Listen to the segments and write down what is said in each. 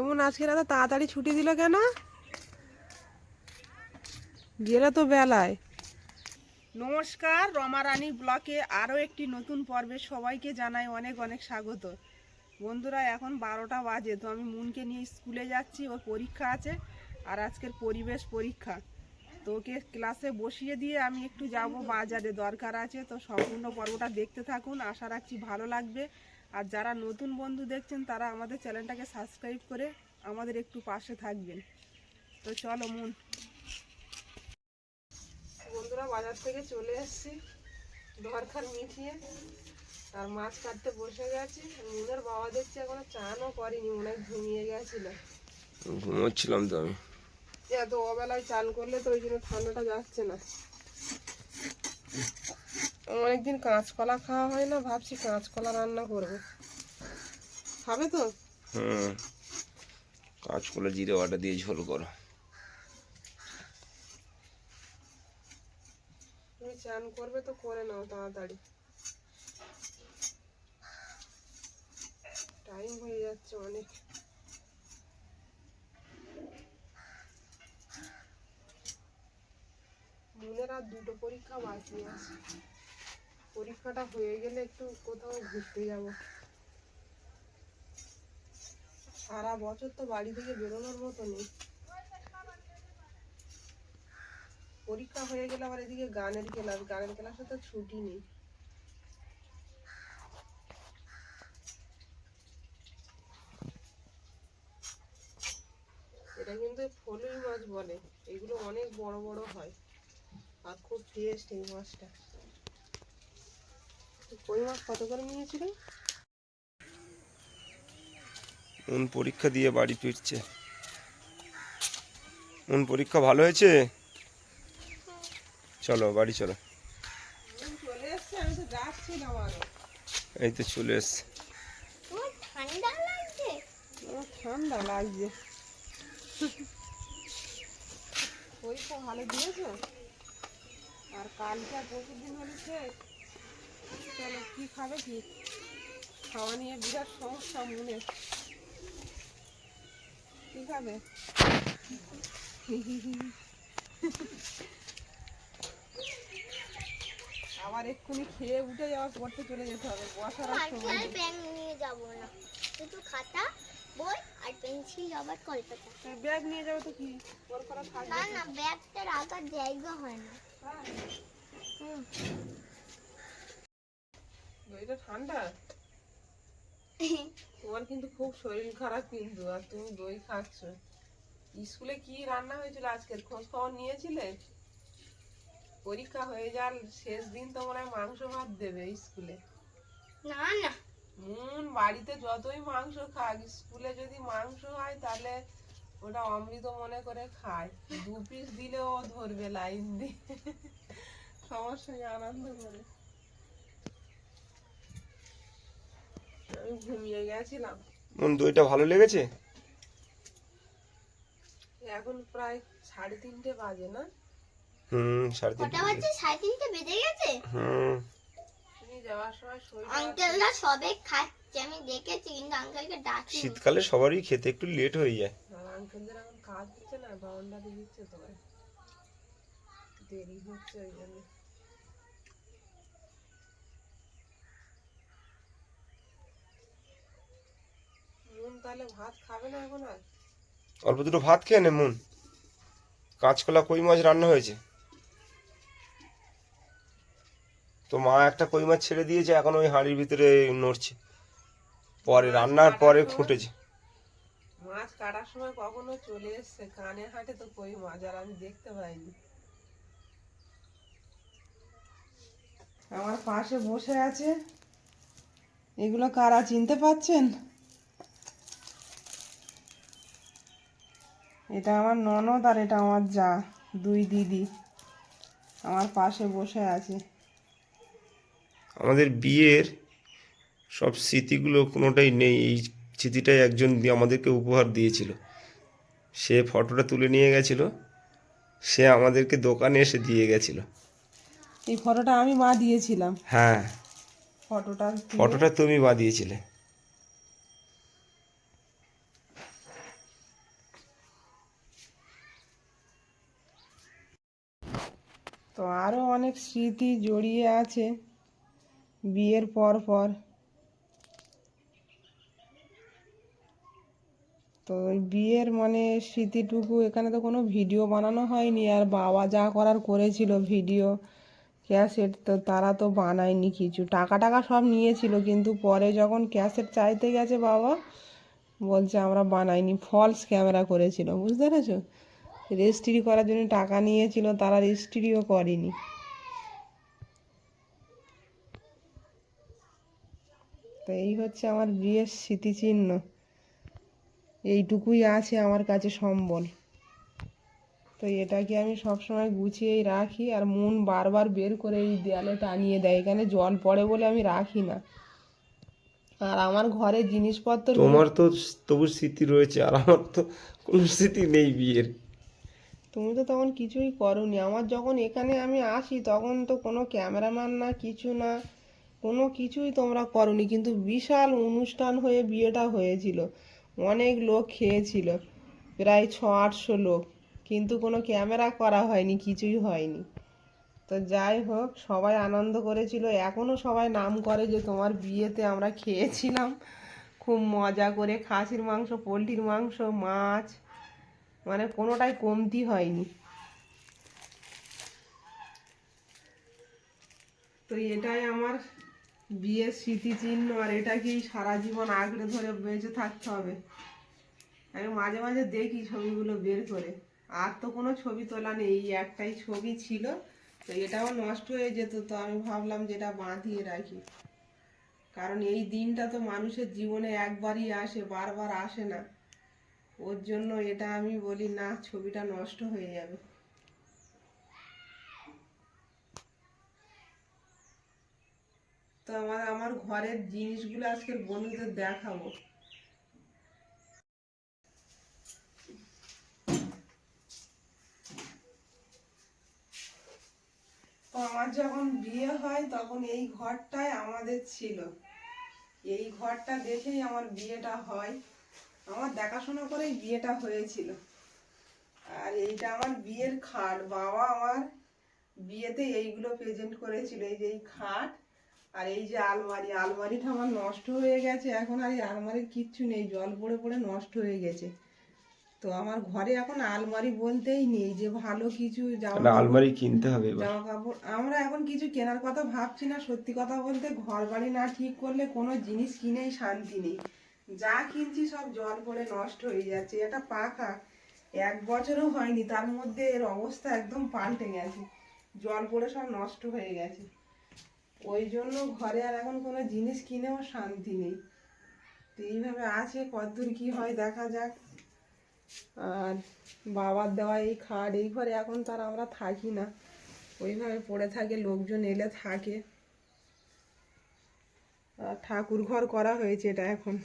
এমন আজকে এত তাড়াতাড়ি ছুটি দিল কেন? গেলে তো বেলায়। নমস্কার রমারানী ব্লকে আরও একটি নতুন পর্বে সবাইকে জানাই অনেক অনেক স্বাগত। বন্ধুরা, এখন বারোটা বাজে, তো আমি মুনকে নিয়ে স্কুলে যাচ্ছি, ওর পরীক্ষা আছে আর আজকের পরিবেশ পরীক্ষা। তো ওকে ক্লাসে বসিয়ে দিয়ে আমি একটু যাব, বাজারে দরকার আছে, তো সম্পূর্ণ পর্বটা দেখতে থাকুন, আশা রাখছি ভালো লাগবে। আর যারা নতুন বন্ধু দেখছেন তারা আমাদের চ্যানেলটাকে সাবস্ক্রাইব করে আমাদের একটু পাশে থাকবেন। তো চলো মন। বন্ধুরা বাজার থেকে চলে এসেছি। দরকার মিটিয়ে আর মাছ কাটতে বসে গেছি। মুনের বাবা দেখছি এখনও চানও করেনি মনে হয় ঘুমিয়ে গেছিল। ঘুমোচ্ছিলাম তো আমি। এত অবেলায় চান করলে তো ওই জন্য ঠান্ডাটা যাচ্ছে না। অনেকদিন কাঁচকলা খাওয়া হয় না ভাবছি কাঁচকলা রান্না করব। খাবে তো? হুম কাঁচকলা জিরে বাটা দিয়ে ঝোল করো। তুমি চান করবে তো করে নাও তাড়াতাড়ি। টাইম হয়ে যাচ্ছে অনেক। মনের আর দুটো পরীক্ষা বাকি আছে। পরীক্ষাটা হয়ে গেলে একটু কোথাও ঘুরতে যাব। সারা বছর তো বাড়ি থেকে বেরোনোর মতো নেই। পরীক্ষা হয়ে গেলে আবার এদিকে গানের ক্লাস, গানের ক্লাসে তো ছুটি নেই। এটা কিন্তু ফলুই মাছ বলে, এগুলো অনেক বড় বড় হয়। আর খুব টেস্ট এই মাছটা। কই মাছ কত করে নিয়েছিল? উন পরীক্ষা দিয়ে বাড়ি ফিরছে। উন পরীক্ষা ভালো হয়েছে? চলো বাড়ি চলো। এই তো চলে এসছে। ঠান্ডা লাগছে? ঠান্ডা লাগছে। পরীক্ষা ভালো দিয়েছ? আর কালকে আর পরশু দিন হলে শেষ। চলো কি খাবে? কি খাওয়া নিয়ে বিরাট সমস্যা মনে। কি খাবে? আবার এক্ষুনি খেয়ে উঠে যাওয়ার পড়তে চলে যেতে হবে। বসার আর সময় ব্যাগ নিয়ে যাব না। শুধু খাতা বই আর পেন্সিল আবার কলকাতা। ব্যাগ নিয়ে যাবে তো কি? ওর করা না। না ব্যাগটা রাখার জায়গা হয় না। হুম। দইটা ঠান্ডা? তোমার কিন্তু খুব শরীর খারাপ কিন্তু আর তুমি দই খাচ্ছ। স্কুলে কি রান্না হয়েছিল আজকের খোঁজ খবর নিয়েছিলে? পরীক্ষা হয়ে যাল শেষ দিন তো মনে মাংস ভাত দেবে স্কুলে। না না। মুন বাড়িতে যতই মাংস খাক স্কুলে যদি মাংস হয় তাহলে ওটা অমৃত মনে করে খায়। দু পিস দিলেও ধরবে লাইন দিয়ে। সঙ্গে আনন্দ করে। আমি ঘুমিয়ে গেছিলাম। দইটা ভালো লেগেছে? এখন প্রায় সাড়ে তিনটে বাজে না? হুম সাড়ে কটা তিনটে বাজে? সাড়ে তিনটে বেজে গেছে? হুম। তুমি যাওয়ার সময় শরীর আঙ্কেলরা সবে খাচ্ছে আমি দেখেছি কিন্তু আঙ্কেলকে ডাকি শীতকালে সবারই খেতে একটু লেট হয়ে যায়। আঙ্কেলদের এখন কাজ দিচ্ছে না বাউন্ডারি দিচ্ছে তো দেরি হচ্ছে ওই জন্য। মন তাহলে ভাত খাবে না এখন আর? অল্প দুটো ভাত খেয়ে নে মন। কাঁচকলা কই মাছ রান্না হয়েছে? তো মা একটা কই মাছ ছেড়ে দিয়েছে এখন ওই হাঁড়ির ভিতরে নড়ছে। পরে রান্নার পরে ফুটেছে। মাছ কাটার সময় কখনো চলে এসছে কানে হাটে তো কই মাছ আর আমি দেখতে পাইনি। আমার পাশে বসে আছে। এগুলো কারা চিনতে পাচ্ছেন? এটা আমার ননদ আর এটা আমার যা দুই দিদি। আমার পাশে বসে আছে। আমাদের বিয়ের সব স্মৃতিগুলো কোনোটাই নেই। এই স্মৃতিটাই একজন আমাদেরকে উপহার দিয়েছিল। সে ফটোটা তুলে নিয়ে গেছিল। সে আমাদেরকে দোকানে এসে দিয়ে গেছিল। এই ফটোটা আমি মা দিয়েছিলাম হ্যাঁ। ফটোটা ফটোটা তুমি বাঁধিয়েছিলে। তো আরও অনেক স্মৃতি জড়িয়ে আছে বিয়ের পর পর। তো বিয়ের মানে স্মৃতিটুকু এখানে তো কোনো ভিডিও বানানো হয়নি, আর বাবা যা করার করেছিল ভিডিও, ক্যাসেট তো তারা তো বানায়নি কিছু। টাকা টাকা সব নিয়েছিল, কিন্তু পরে যখন ক্যাসেট চাইতে গেছে বাবা, বলছে আমরা বানাইনি ফলস ক্যামেরা করেছিল, বুঝতে পেরেছ? রেজিস্ট্রি করার জন্য টাকা নিয়েছিল, তারা রেজিস্ট্রিও করেনি। তো এই হচ্ছে আমার বিয়ের স্মৃতিচিহ্ন। এইটুকুই আছে আমার কাছে সম্বল। তো এটাকে আমি সবসময় গুছিয়েই রাখি আর মন বারবার বের করে এই দেয়ালে টানিয়ে দেয়। এখানে জল পড়ে বলে আমি রাখি না। আর আমার ঘরে জিনিসপত্র তোমার তো তবু স্মৃতি রয়েছে, আর আমার তো কোনো স্মৃতি নেই বিয়ের। তুমি তো তখন কিছুই করোনি। আমার যখন এখানে আমি আসি, তখন তো কোনো ক্যামেরাম্যান না, কিছু না, কোনো কিছুই তোমরা করনি। কিন্তু বিশাল অনুষ্ঠান হয়ে বিয়েটা হয়েছিল। অনেক লোক খেয়েছিল, প্রায় ছ আটশো লোক। কিন্তু কোনো ক্যামেরা করা হয়নি, কিছুই হয়নি। তো যাই হোক, সবাই আনন্দ করেছিল। এখনও সবাই নাম করে যে তোমার বিয়েতে আমরা খেয়েছিলাম। খুব মজা করে খাসির মাংস, পোলট্রির মাংস, মাছ মানে কোনোটাই কমতি হয়নি। তো এটাই আমার বিয়ের স্মৃতিচিহ্ন আর এটাকেই সারা জীবন আঁকড়ে ধরে বেঁচে থাকতে হবে? আমি মাঝে মাঝে দেখি ছবিগুলো বের করে। আর তো কোনো ছবি তোলা নেই, এই একটাই ছবি ছিল। তো এটাও নষ্ট হয়ে যেত, তো আমি ভাবলাম যে এটা বাঁধিয়ে রাখি। কারণ এই দিনটা তো মানুষের জীবনে একবারই আসে, বারবার আসে না। ওর জন্য এটা আমি বলি, না, ছবিটা নষ্ট হয়ে যাবে। তো আমার আমার ঘরের জিনিসগুলো আজকের বন্ধুদের দেখাবো। তো আমার যখন বিয়ে হয়, তখন এই ঘরটাই আমাদের ছিল। এই ঘরটা দেখেই আমার বিয়েটা হয়। আমার দেখাশোনা করেই বিয়েটা হয়েছিল। আর এইটা আমার বিয়ের খাট। বাবা আমার বিয়েতে এইগুলো প্রেজেন্ট করেছিল এই যে এই খাট আর এই যে আলমারি। আলমারিটা আমার নষ্ট হয়ে গেছে। এখন আর এই আলমারির কিচ্ছু নেই জল পড়ে পড়ে নষ্ট হয়ে গেছে। তো আমার ঘরে এখন আলমারি বলতেই নেই যে ভালো কিছু জামা আলমারি কিনতে হবে জামা কাপড়। আমরা এখন কিছু কেনার কথা ভাবছি না। সত্যি কথা বলতে ঘর বাড়ি না ঠিক করলে কোনো জিনিস কিনেই শান্তি নেই। যা কিনছি সব জল পড়ে নষ্ট হয়ে যাচ্ছে, এটা পাখা। এক বছরও হয়নি, তার মধ্যে এর অবস্থা একদম পাল্টে গেছে। জল পড়ে সব নষ্ট হয়ে গেছে। ওই জন্য ঘরে আর এখন কোনো জিনিস কিনেও শান্তি নেই। তো এইভাবে আছে, কতদূর কি হয় দেখা যাক। আর বাবার দেওয়া এই খাট, এই ঘরে এখন তার আমরা থাকি না। ওইভাবে পড়ে থাকে, লোকজন এলে থাকে। আর ঠাকুর ঘর করা হয়েছে এটা এখন।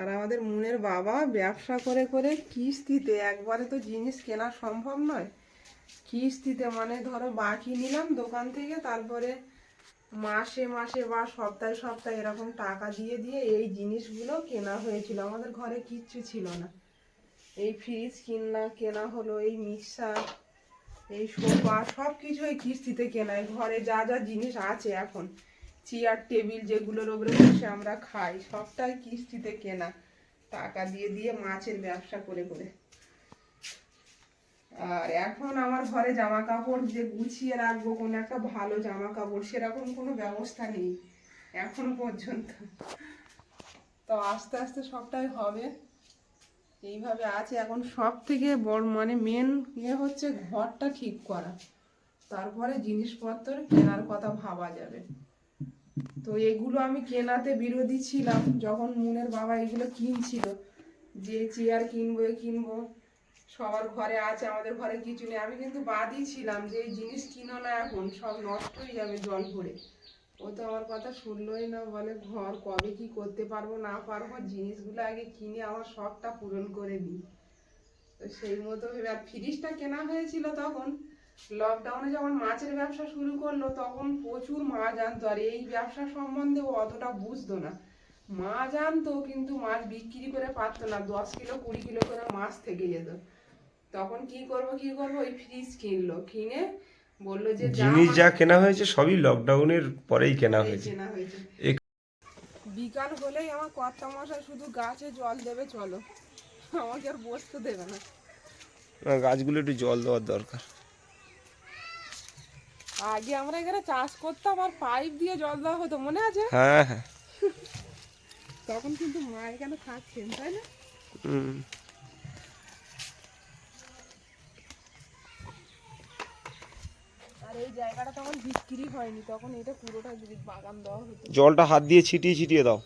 আর আমাদের মনের বাবা ব্যবসা করে করে কিস্তিতে একবারে তো জিনিস কেনা সম্ভব নয়। কিস্তিতে মানে ধরো বাকি নিলাম দোকান থেকে, তারপরে মাসে মাসে বা সপ্তাহে সপ্তাহে এরকম টাকা দিয়ে দিয়ে এই জিনিসগুলো কেনা হয়েছিল। আমাদের ঘরে কিচ্ছু ছিল না। এই ফ্রিজ কিনা কেনা হলো, এই মিক্সার এই সোফা সব কিছু এই কিস্তিতে কেনা এই ঘরে যা যা জিনিস আছে এখন। চেয়ার টেবিল যেগুলোর ওপরে বসে আমরা খাই, সবটাই কিস্তিতে কেনা। টাকা দিয়ে দিয়ে মাছের ব্যবসা করে করে। আর এখন আমার ঘরে জামা কাপড় যে গুছিয়ে রাখব, কোনো একটা ভালো জামা কাপড় সেরকম কোনো ব্যবস্থা নেই এখনও পর্যন্ত। তো আস্তে আস্তে সবটাই হবে। এইভাবে আছে। এখন সব থেকে বড় মানে মেন ইয়ে হচ্ছে ঘরটা ঠিক করা। তারপরে জিনিসপত্র কেনার কথা ভাবা যাবে। তো এগুলো আমি কেনাতে বিরোধী ছিলাম, যখন মুনের বাবা এগুলো কিনছিল, যে চেয়ার কিনবো কিনবো, সবার ঘরে আছে, আমাদের ঘরে কিছু নেই। আমি কিন্তু বাদই ছিলাম যে এই জিনিস কিনো না এখন, সব নষ্ট হয়ে যাবে জল পড়ে ও তো আমার কথা শুনলোই না, বলে ঘর কবে কি করতে পারব, না পারব, জিনিসগুলো আগে কিনে আমার শখটা পূরণ করে দিই তো সেই মতো ভেবে, আর ফ্রিজটা কেনা হয়েছিল তখন লকডাউনে যখন মাছের ব্যবসা শুরু করল তখন প্রচুর মাছ আনতো আর এই ব্যবসা সম্বন্ধে ও অতটা বুঝতো না। মাছ আনতো কিন্তু মাছ বিক্রি করে পারতো না দশ কিলো কুড়ি কিলো করে মাছ থেকে যেত। তখন কি করব কি করব? ওই ফ্রিজ কিনলো। কিনে বলল যে জিনিস যা কেনা হয়েছে সবই লকডাউনের পরেই কেনা হয়েছে। বিকাল হলেই আমার কর্তা মশাই শুধু গাছে জল দেবে চলো। আমাকে আর বসতে দেবে না। না, গাছগুলো একটু জল দেওয়ার দরকার। আগে আমরা এখানে চাষ করতাম আর পাইপ দিয়ে জল দেওয়া হতো মনে আছে? হ্যাঁ হ্যাঁ। তখন কিন্তু মা এখানে থাকছেন তাই না? হুম। আর এই জায়গাটা তখন বিক্রি হয়নি তখন এটা পুরোটা যদি বাগান দেওয়া হতো। জলটা হাত দিয়ে ছিটিয়ে ছিটিয়ে দাও।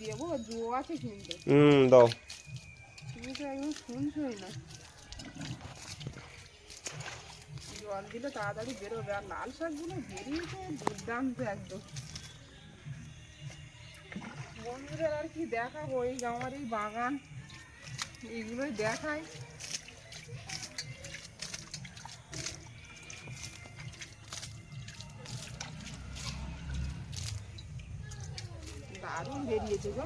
দেবো জো আছে কিন্তু। হুম দাও। তুমি তো একদম শুনছই না। জল দিলে তাড়াতাড়ি বেরোবে। আর লাল শাকগুলো বেরিয়েছে দুর্দান্ত একদম। বন্ধুদের আর কি দেখাবো? এই আমার এই বাগান, এইগুলোই দেখাই। দারুণ বেরিয়েছে গো।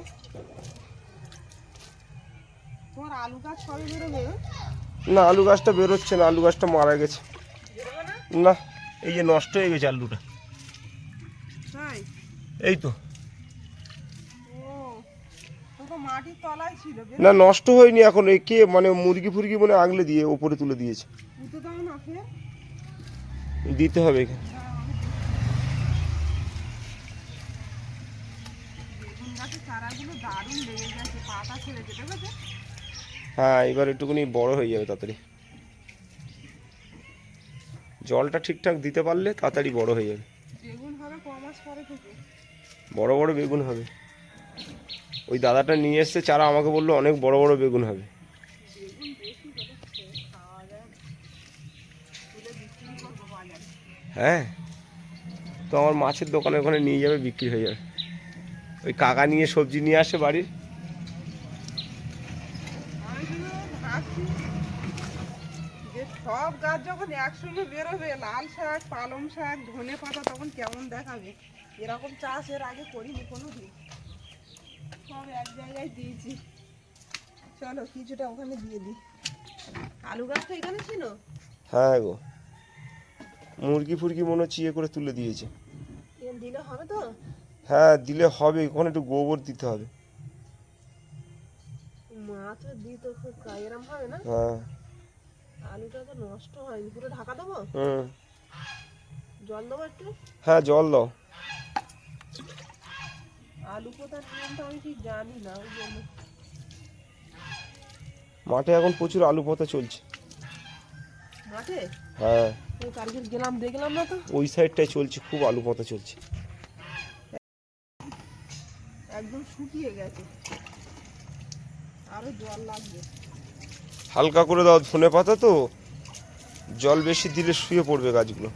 তোমার আলু গাছ সবে বেরোবে? না, আলু গাছটা বেরোচ্ছে না, আলু গাছটা মারা গেছে। না এই যে নষ্ট হয়ে গেছে আলুটা। এই তো। না নষ্ট হয়নি এখন। কে মানে মুরগি ফুরগি মানে আগলে দিয়ে ওপরে তুলে দিয়েছে। দিতে হবে এখানে দেখেছ? হ্যাঁ এবার একটুখানি বড় হয়ে যাবে তাড়াতাড়ি। জলটা ঠিকঠাক দিতে পারলে তাড়াতাড়ি বড় হয়ে যাবে। বড় বড় বেগুন হবে। ওই দাদাটা নিয়ে এসছে চারা আমাকে বলল অনেক বড় বড় বেগুন হবে। হ্যাঁ তো আমার মাছের দোকানে ওখানে নিয়ে যাবে বিক্রি হয়ে যাবে। ওই কাকা নিয়ে সবজি নিয়ে আসে বাড়ির আমি শুধু ভাবছি যে সব গাছ যখন একসঙ্গে বেরোবে লাল শাক পালং শাক ধনে পাতা তখন কেমন দেখাবে? এরকম চাষ এর আগে করিনি কোনো দিন সব এক জায়গায় দিয়েছি। চলো কিছুটা ওখানে দিয়ে দিই। আলু গাছ তো এখানে ছিল? হ্যাঁ গো। মুরগি ফুরগি মনে হচ্ছে ইয়ে করে তুলে দিয়েছে। দিলে হবে তো? হ্যাঁ দিলে হবে। ওখানে একটু গোবর দিতে হবে। মা তো দিত খুব এরম হবে না? হ্যাঁ। আলুটা তো নষ্ট হয়নি। পুরো ঢাকা দেবো? হুম। জল দেবো একটু? হ্যাঁ জল দাও। আলু পোতার নিয়মটা আমি ঠিক জানি না ওই জন্য। মাঠে এখন প্রচুর আলু পোতা চলছে। মাঠে? হ্যাঁ। ওই কালকে গেলাম দেখলাম না তো। ওই সাইডটায় চলছে খুব আলু পোতা চলছে। একদম শুকিয়ে গেছে। আরও জল লাগবে। হালকা করে দাও ধনে পাতা তো। জল বেশি দিলে শুয়ে পড়বে গাছগুলো।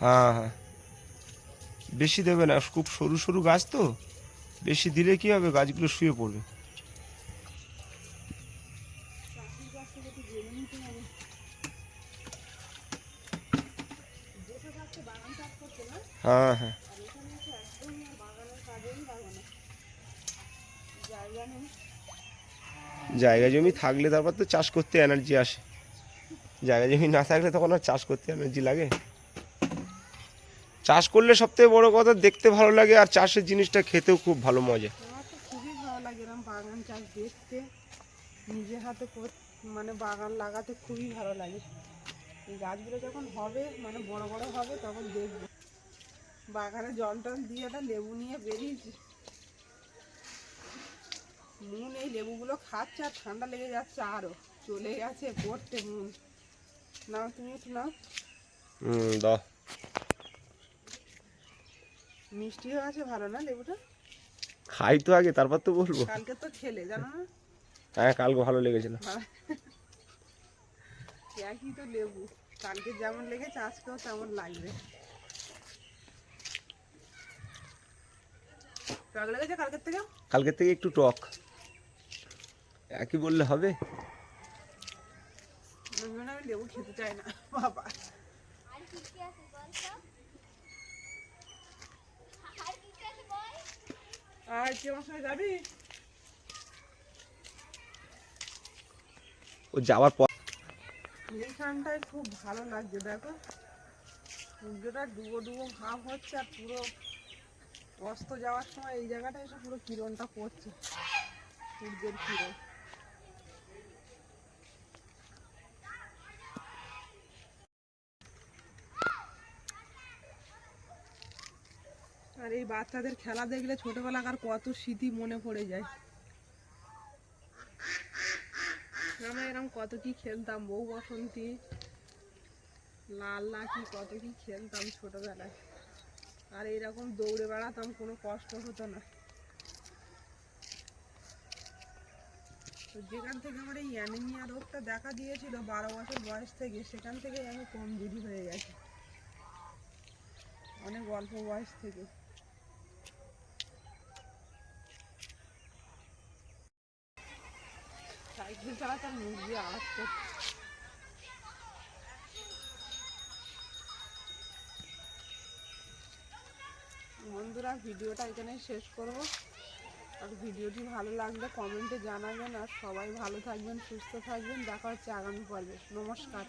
হ্যাঁ হ্যাঁ। বেশি দেবে না, খুব সরু সরু গাছ তো। বেশি দিলে কি হবে? গাছগুলো শুয়ে পড়বে। হ্যাঁ হ্যাঁ। জায়গা জমি থাকলে তারপর তো চাষ করতে এনার্জি আসে। জায়গা জমি না থাকলে তখন আর চাষ করতে এনার্জি লাগে। চাষ করলে সবথেকে বড় কথা দেখতে ভালো লাগে আর চাষের জিনিসটা খেতেও খুব ভালো মজা। খুবই ভালো লাগে এরকম বাগান চাষ দেখতে। নিজে হাতে মানে বাগান লাগাতে খুবই ভালো লাগে। এই গাছগুলো যখন হবে মানে বড় বড় হবে, তখন দেখব। বাগানে জল টল দিয়ে একটা লেবু নিয়ে বেরিয়েছি। মুন এই লেবুগুলো খাচ্ছে আর ঠান্ডা লেগে যাচ্ছে আরও চলে গেছে পড়তে মুন। নাও তুমি একটু নাও হুম দাও। মিষ্টি হয়ে আছে ভালো না লেবুটা? খাই তো আগে তারপর তো বলব। কালকে তো খেলে জানো না? হ্যাঁ কালকে ভালো লেগেছিল। একই তো লেবু। কালকে যেমন লেগেছে আজকেও তেমন লাগবে। টক লেগেছে কালকের থেকে? কালকের থেকে একটু টক। একই বললে হবে? আমি লেবু খেতে চাই না বাবা আর কি আমার সঙ্গে যাবি ও যাওয়ার পর এইখানটায় খুব ভালো লাগছে দেখো। সূর্যটা ডুবো ডুবো ভাব হচ্ছে আর পুরো অস্ত যাওয়ার সময় এই জায়গাটা এসে পুরো কিরণটা পড়ছে। সূর্যের কিরণ। আর এই বাচ্চাদের খেলা দেখলে ছোটবেলাকার কত স্মৃতি মনে পড়ে যায়। আমরা এরকম কত কি খেলতাম, বউ বসন্তী, লাল লাঠি, কত কি খেলতাম ছোটবেলায়। আর এইরকম দৌড়ে বেড়াতাম, কোনো কষ্ট হতো না। তো যেখান থেকে আমার এই অ্যানিমিয়া রোগটা দেখা দিয়েছিল, বারো বছর বয়স থেকে, সেখান থেকে আমি কমজোরি হয়ে গেছি। অনেক অল্প বয়স থেকে। সাইকেল তার মুখ দিয়ে আওয়াজ করছে। বন্ধুরা, ভিডিওটা এখানে শেষ করব। আর ভিডিওটি ভালো লাগলে কমেন্টে জানাবেন। আর সবাই ভালো থাকবেন, সুস্থ থাকবেন। দেখা হচ্ছে আগামী পর্বে। নমস্কার।